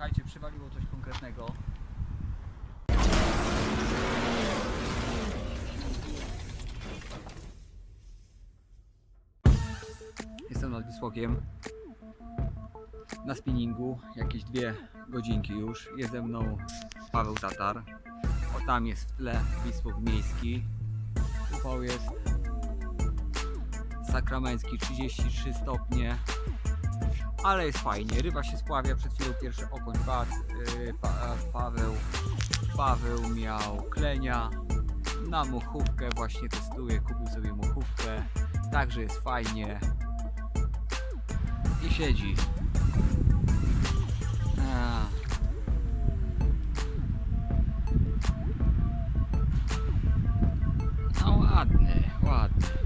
Słuchajcie, przywaliło coś konkretnego. Jestem nad Wisłokiem na spinningu, jakieś dwie godzinki już. Jest ze mną Paweł Tatar. O tam jest w tle Wisłok Miejski. Upał jest sakramencki 33 stopnie. Ale jest fajnie, ryba się spławia, przed chwilą pierwszy okoń padł. Yy, pa, Paweł, Paweł miał klenia na muchówkę, właśnie testuje, kupił sobie muchówkę. Także jest fajnie. I siedzi. A. No ładny, ładny.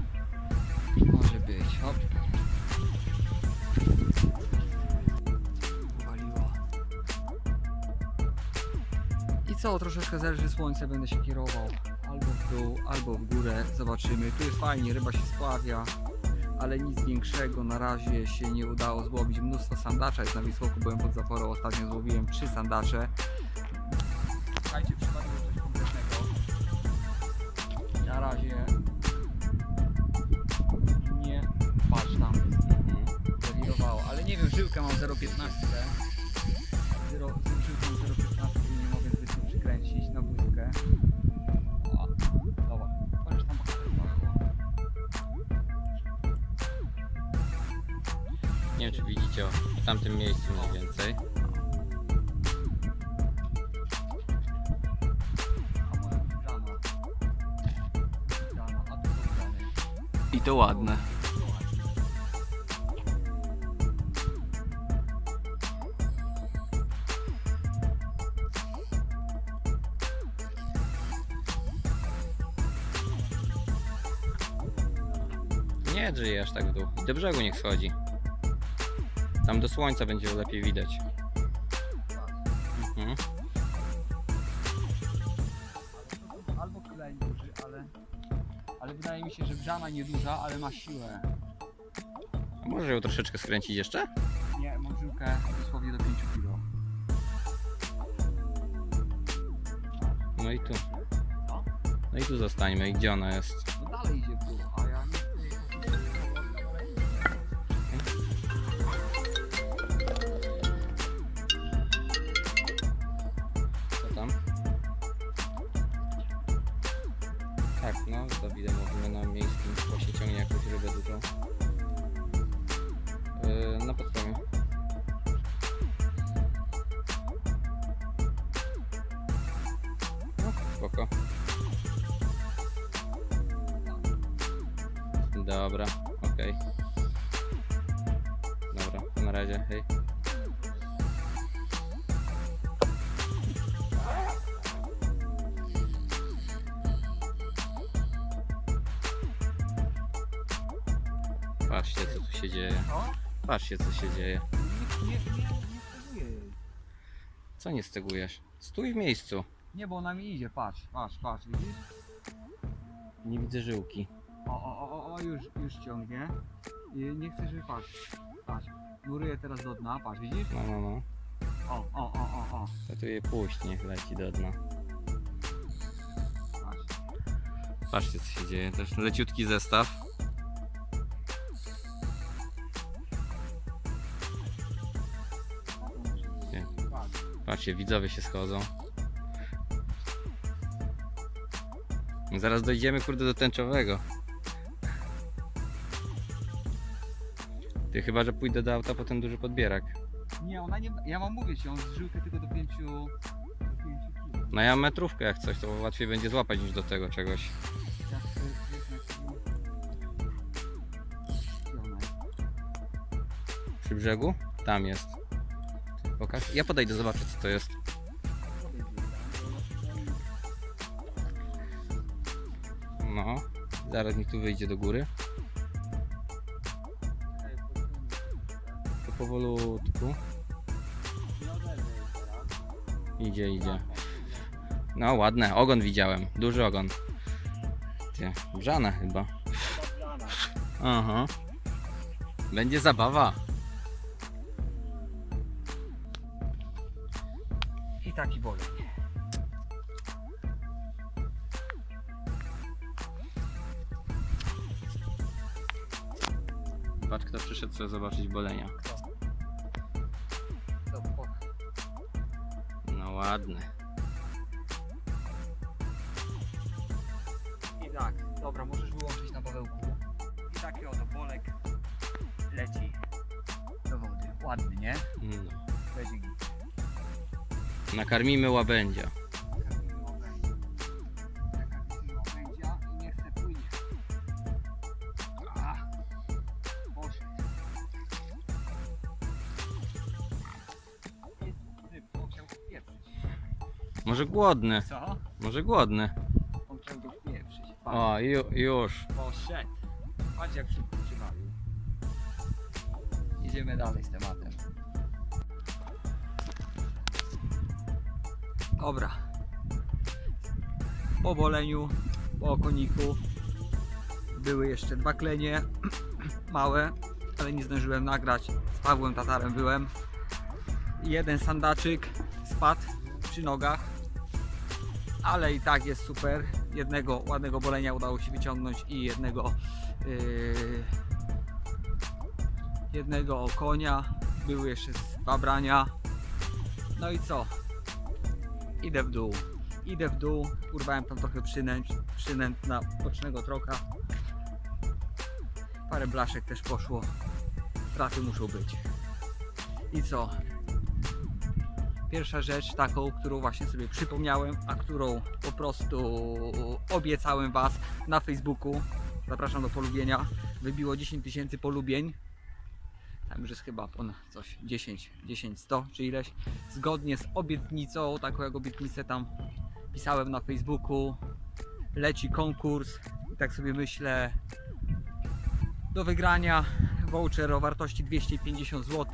I co, troszeczkę zależy słońce, będę się kierował albo w dół, albo w górę, zobaczymy. Tu jest fajnie, ryba się spławia, ale nic większego na razie się nie udało złowić. Mnóstwo sandacza jest na Wisłoku, byłem pod zaporą, ostatnio złowiłem trzy sandacze. Słuchajcie, przywaliło coś konkretnego. Na razie nie patrz tam zawirowało, ale nie wiem, żyłkę mam 0,15 Zero, z żyłką 0,15 i nie na wózkę o, dobra, możesz tam pokazać Nie wiem czy widzicie o, w tamtym miejscu mniej więcej. I to ładne. Nie drzyj aż tak w dół. Do brzegu niech schodzi. Tam do słońca będzie lepiej widać. Mhm. albo klej duży, ale ale wydaje mi się, że grzana nieduża, ale ma siłę A może ją troszeczkę skręcić jeszcze? Nie, mam żyłkę dosłownie do 5 kg. No i tu. No. No i tu zostańmy. I gdzie ona jest? No dalej idzie w dół, Dobra, okej. Dobra, to na razie, hej. Patrzcie co tu się dzieje. Patrzcie co się dzieje. Nie, nie, nie, nie steguję jej. Co nie stygujesz? Stój w miejscu. Nie, bo ona mi idzie, patrz, patrz, patrz, widzisz? Nie widzę żyłki. O, o, o, o, już, już ciągnie. I nie chcę, żeby patrz, patrz. Nuruję teraz do dna, patrz, widzisz? No, no, no. O, o, o, o, o, To tu je puść, niech leci do dna. patrz. Patrzcie co się dzieje. Też leciutki zestaw. Nie. Patrzcie, widzowie się schodzą. Zaraz dojdziemy kurde do tęczowego. Ty chyba, że pójdę do auta po ten duży podbierak. Nie, ona nie, ja mam mówić, ją z żyłkę tylko do 5 do 5 kg. No ja mam metrówkę jak coś, to łatwiej będzie złapać niż do tego czegoś. Ona jest? Przy brzegu? Tam jest. Pokaż. Ja podejdę, zobaczę co to jest. No. Zaraz mi tu wyjdzie do góry. Powolutku. Idzie, idzie. No ładne, ogon widziałem. Duży ogon. Ty, brzana chyba. Aha. Będzie zabawa. taki boleń. Patrz kto przyszedł sobie zobaczyć bolenia. Ładny. I tak, dobra, możesz wyłączyć na Pawełku. I taki oto bolek leci do wody. Ładny, nie? No. Będzie git. Nakarmimy łabędzia. Może głodny. Co? Może głodny. On. O, ju, już. Poszedł. Patrz jak szybko przybawił. Idziemy dalej z tematem. Dobra. Po boleniu, po okoniku były jeszcze dwa klenie małe, ale nie zdążyłem nagrać. Z Pawłem Tatarem byłem. Jeden sandaczyk spadł przy nogach, ale i tak jest super. Jednego ładnego bolenia udało się wyciągnąć i jednego yy, jednego konia. Były jeszcze dwa brania. No i co? Idę w dół. Idę w dół. Urwałem tam trochę przynęt, przynęt na bocznego troka. Parę blaszek też poszło. Straty muszą być. I co? Pierwsza rzecz taką, którą właśnie sobie przypomniałem, a którą po prostu obiecałem Was na Facebooku. Zapraszam do polubienia. Wybiło 10 tysięcy polubień. Tam już jest chyba ponad coś 10, 10, 100 czy ileś. Zgodnie z obietnicą, taką jak obietnicę tam pisałem na Facebooku. Leci konkurs i tak sobie myślę do wygrania voucher o wartości 250 zł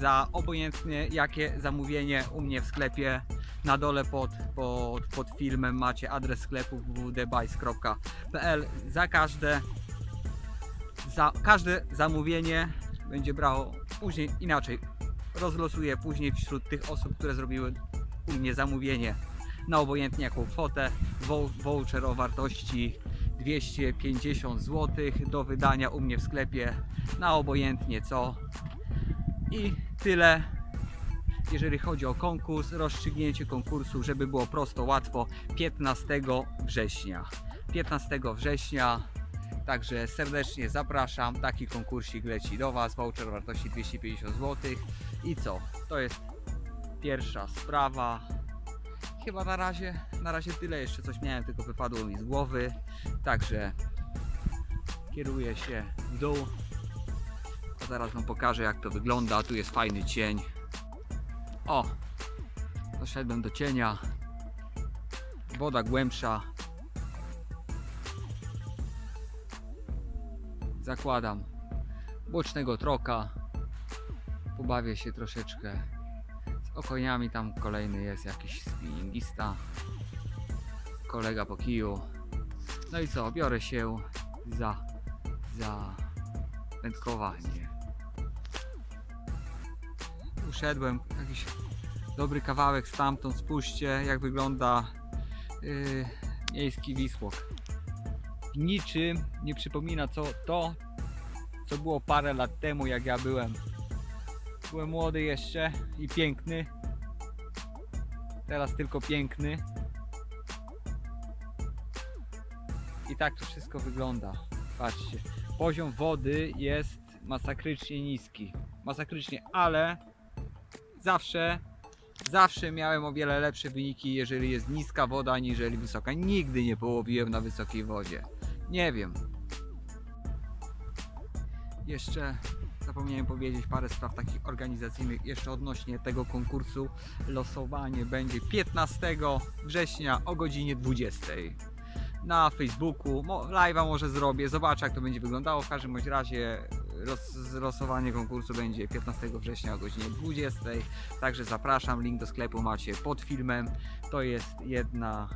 za obojętnie jakie zamówienie u mnie w sklepie. Na dole pod, pod, pod filmem macie adres sklepu www.debice.pl za każde za każde zamówienie będzie brało później inaczej rozlosuję później wśród tych osób, które zrobiły u mnie zamówienie na obojętnie jaką kwotę Vou- voucher o wartości 250 zł do wydania u mnie w sklepie na obojętnie co. I tyle. Jeżeli chodzi o konkurs, rozstrzygnięcie konkursu, żeby było prosto, łatwo, 15 września. 15 września, także serdecznie zapraszam. Taki konkursik leci do Was, voucher wartości 250 zł. I co? To jest pierwsza sprawa. Chyba na razie, na razie tyle. Jeszcze coś miałem, tylko wypadło mi z głowy. Także kieruję się w dół. A zaraz Wam pokażę jak to wygląda. Tu jest fajny cień. O! Doszedłem do cienia. Woda głębsza. Zakładam bocznego troka. Pobawię się troszeczkę z okoniami. Tam kolejny jest jakiś spinningista. Kolega po kiju. No i co? Biorę się za, za wędkowanie. Uszedłem jakiś dobry kawałek stamtąd. Spójrzcie, jak wygląda yy, miejski Wisłok. Niczym nie przypomina co to, co było parę lat temu, jak ja byłem. Byłem młody jeszcze i piękny. Teraz tylko piękny. I tak to wszystko wygląda. Patrzcie, poziom wody jest masakrycznie niski. Masakrycznie, ale zawsze, zawsze miałem o wiele lepsze wyniki, jeżeli jest niska woda, niżeli wysoka. Nigdy nie połowiłem na wysokiej wodzie. Nie wiem. Jeszcze zapomniałem powiedzieć parę spraw takich organizacyjnych jeszcze odnośnie tego konkursu. Losowanie będzie 15 września o godzinie 20 na Facebooku. Live'a może zrobię, zobaczę jak to będzie wyglądało. W każdym bądź razie roz, losowanie konkursu będzie 15 września o godzinie 20. Także zapraszam, link do sklepu macie pod filmem. To jest jedna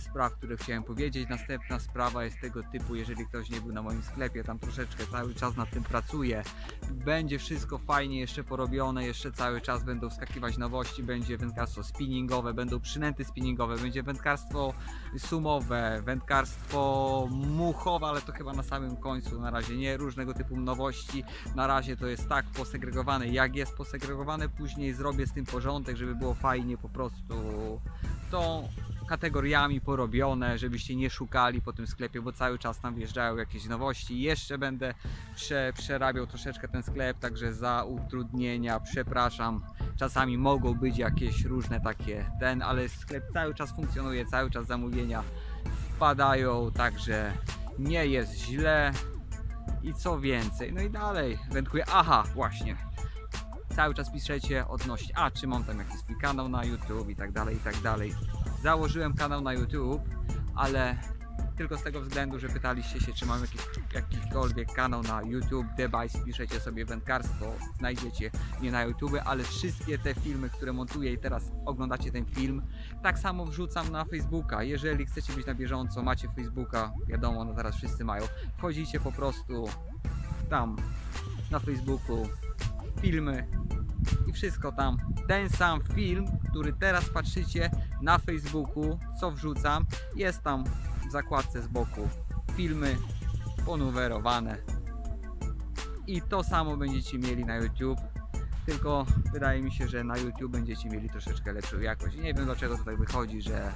spraw, które chciałem powiedzieć. Następna sprawa jest tego typu, jeżeli ktoś nie był na moim sklepie, tam troszeczkę cały czas nad tym pracuję. Będzie wszystko fajnie jeszcze porobione, jeszcze cały czas będą wskakiwać nowości, będzie wędkarstwo spinningowe, będą przynęty spinningowe, będzie wędkarstwo sumowe, wędkarstwo muchowe, ale to chyba na samym końcu, na razie nie, różnego typu nowości. Na razie to jest tak posegregowane, jak jest posegregowane, później zrobię z tym porządek, żeby było fajnie po prostu tą kategoriami porobione, żebyście nie szukali po tym sklepie, bo cały czas tam wjeżdżają jakieś nowości. Jeszcze będę prze, przerabiał troszeczkę ten sklep, także za utrudnienia przepraszam. Czasami mogą być jakieś różne takie ten, ale sklep cały czas funkcjonuje, cały czas zamówienia wpadają, także nie jest źle. I co więcej, no i dalej wędkuję. Aha, właśnie. Cały czas piszecie odnośnie, a czy mam tam jakiś kanał na YouTube i tak dalej, i tak dalej. Założyłem kanał na YouTube, ale tylko z tego względu, że pytaliście się, czy mam jakiś, jakikolwiek kanał na YouTube, Device, piszecie sobie wędkarstwo, znajdziecie mnie na YouTube, ale wszystkie te filmy, które montuję i teraz oglądacie ten film, tak samo wrzucam na Facebooka. Jeżeli chcecie być na bieżąco, macie Facebooka, wiadomo, no teraz wszyscy mają, wchodzicie po prostu tam na Facebooku, filmy i wszystko tam. Ten sam film, który teraz patrzycie na Facebooku, co wrzucam, jest tam w zakładce z boku. Filmy ponumerowane. I to samo będziecie mieli na YouTube. Tylko wydaje mi się, że na YouTube będziecie mieli troszeczkę lepszą jakość. Nie wiem dlaczego tutaj wychodzi, że,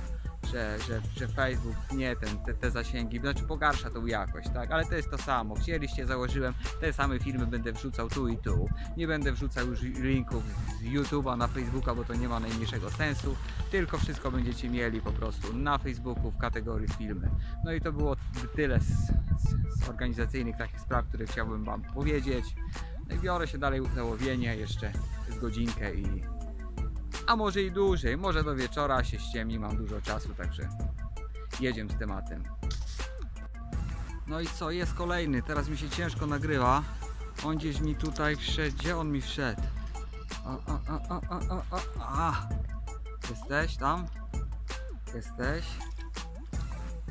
że, że, że Facebook nie ten, te, te zasięgi, znaczy pogarsza tą jakość, tak? Ale to jest to samo. Chcieliście, założyłem, te same filmy będę wrzucał tu i tu. Nie będę wrzucał już linków z YouTube'a na Facebooka, bo to nie ma najmniejszego sensu. Tylko wszystko będziecie mieli po prostu na Facebooku w kategorii filmy. No i to było tyle z, z, z organizacyjnych takich spraw, które chciałbym Wam powiedzieć. No i biorę się dalej za łowienie jeszcze z godzinkę i a może i dłużej, może do wieczora się ściemni, mam dużo czasu, także jedziemy z tematem. No i co, jest kolejny, teraz mi się ciężko nagrywa. On gdzieś mi tutaj wszedł, gdzie on mi wszedł? O, o, o, o, o, o. A. Jesteś tam? Jesteś?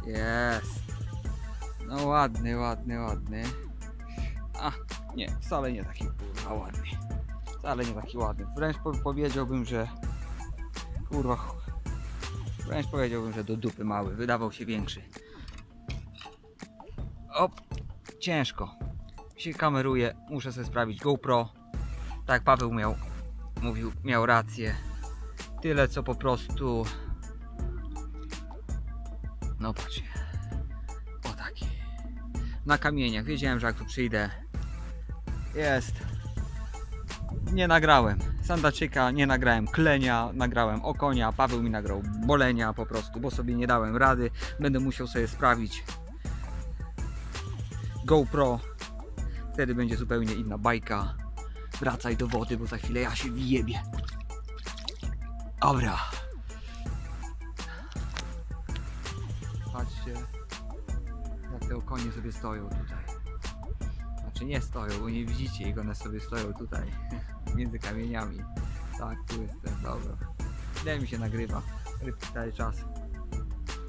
Jest. No ładny, ładny, ładny. A, nie, wcale nie taki kurwa ładny. Wcale nie taki ładny. Wręcz po powiedziałbym, że kurwa wręcz powiedziałbym, że do dupy mały. Wydawał się większy. Op, ciężko. Się kameruje, muszę sobie sprawić GoPro. Tak, Paweł miał, mówił, miał rację. Tyle co po prostu. No patrzcie. O taki. Na kamieniach. Wiedziałem, że jak tu przyjdę. Jest. Nie nagrałem. Sandaczyka nie nagrałem. Klenia nagrałem. Okonia. Paweł mi nagrał bolenia po prostu, bo sobie nie dałem rady. Będę musiał sobie sprawić GoPro. Wtedy będzie zupełnie inna bajka. Wracaj do wody, bo za chwilę ja się wjebie. Dobra. Patrzcie, jak te konie sobie stoją tutaj. Nie stoją, bo nie widzicie ich, one sobie stoją tutaj, między kamieniami. Tak, tu jestem, dobra. Źle mi się nagrywa, rybki cały czas.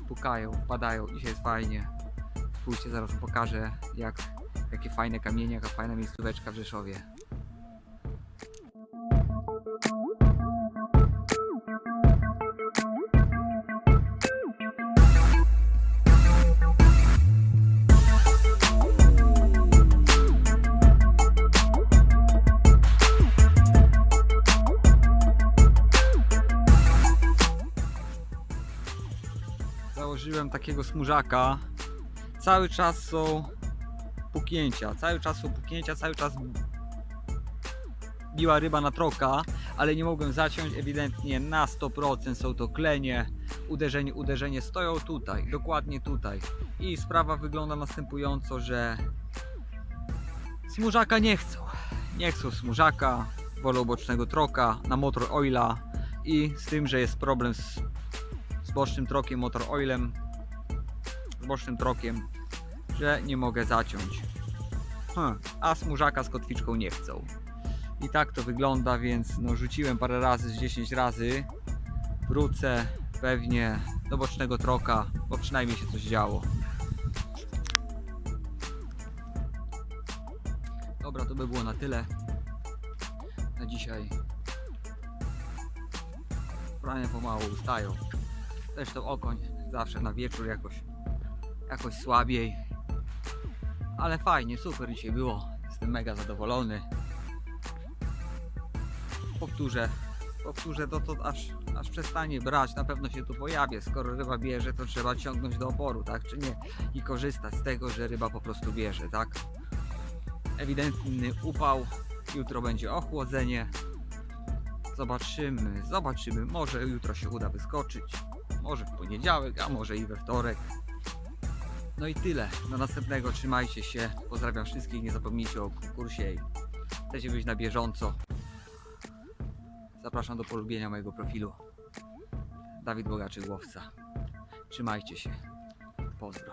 Pukają, padają, dzisiaj jest fajnie. Spójrzcie, zaraz pokażę, jak, jakie fajne kamienie, jaka fajna miejscóweczka w Rzeszowie. Założyłem takiego smużaka. Cały czas są puknięcia, cały czas są puknięcia, cały czas biła ryba na troka, ale nie mogłem zaciąć, ewidentnie na 100% są to klenie, uderzenie, uderzenie stoją tutaj, dokładnie tutaj. I sprawa wygląda następująco, że smużaka nie chcą. Nie chcą smużaka, wolą bocznego troka na motor oila i z tym, że jest problem z bocznym trokiem, motor oilem, z bocznym trokiem, że nie mogę zaciąć. Hm, a smużaka z kotwiczką nie chcą. I tak to wygląda, więc no, rzuciłem parę razy, z 10 razy. Wrócę, pewnie do bocznego troka, bo przynajmniej się coś działo. Dobra, to by było na tyle. Na dzisiaj. Pranie pomału ustają. Zresztą okoń zawsze na wieczór jakoś, jakoś słabiej. Ale fajnie, super dzisiaj było. Jestem mega zadowolony. Powtórzę, powtórzę to, to aż, aż przestanie brać. Na pewno się tu pojawię. Skoro ryba bierze, to trzeba ciągnąć do oporu, tak czy nie? I korzystać z tego, że ryba po prostu bierze, tak? Ewidentny upał. Jutro będzie ochłodzenie. Zobaczymy, zobaczymy. Może jutro się uda wyskoczyć. Może w poniedziałek, a może i we wtorek. No i tyle. Do następnego trzymajcie się. Pozdrawiam wszystkich. Nie zapomnijcie o konkursie i chcecie być na bieżąco. Zapraszam do polubienia mojego profilu. Dawid Bogaczy Łowca. Trzymajcie się. Pozdro.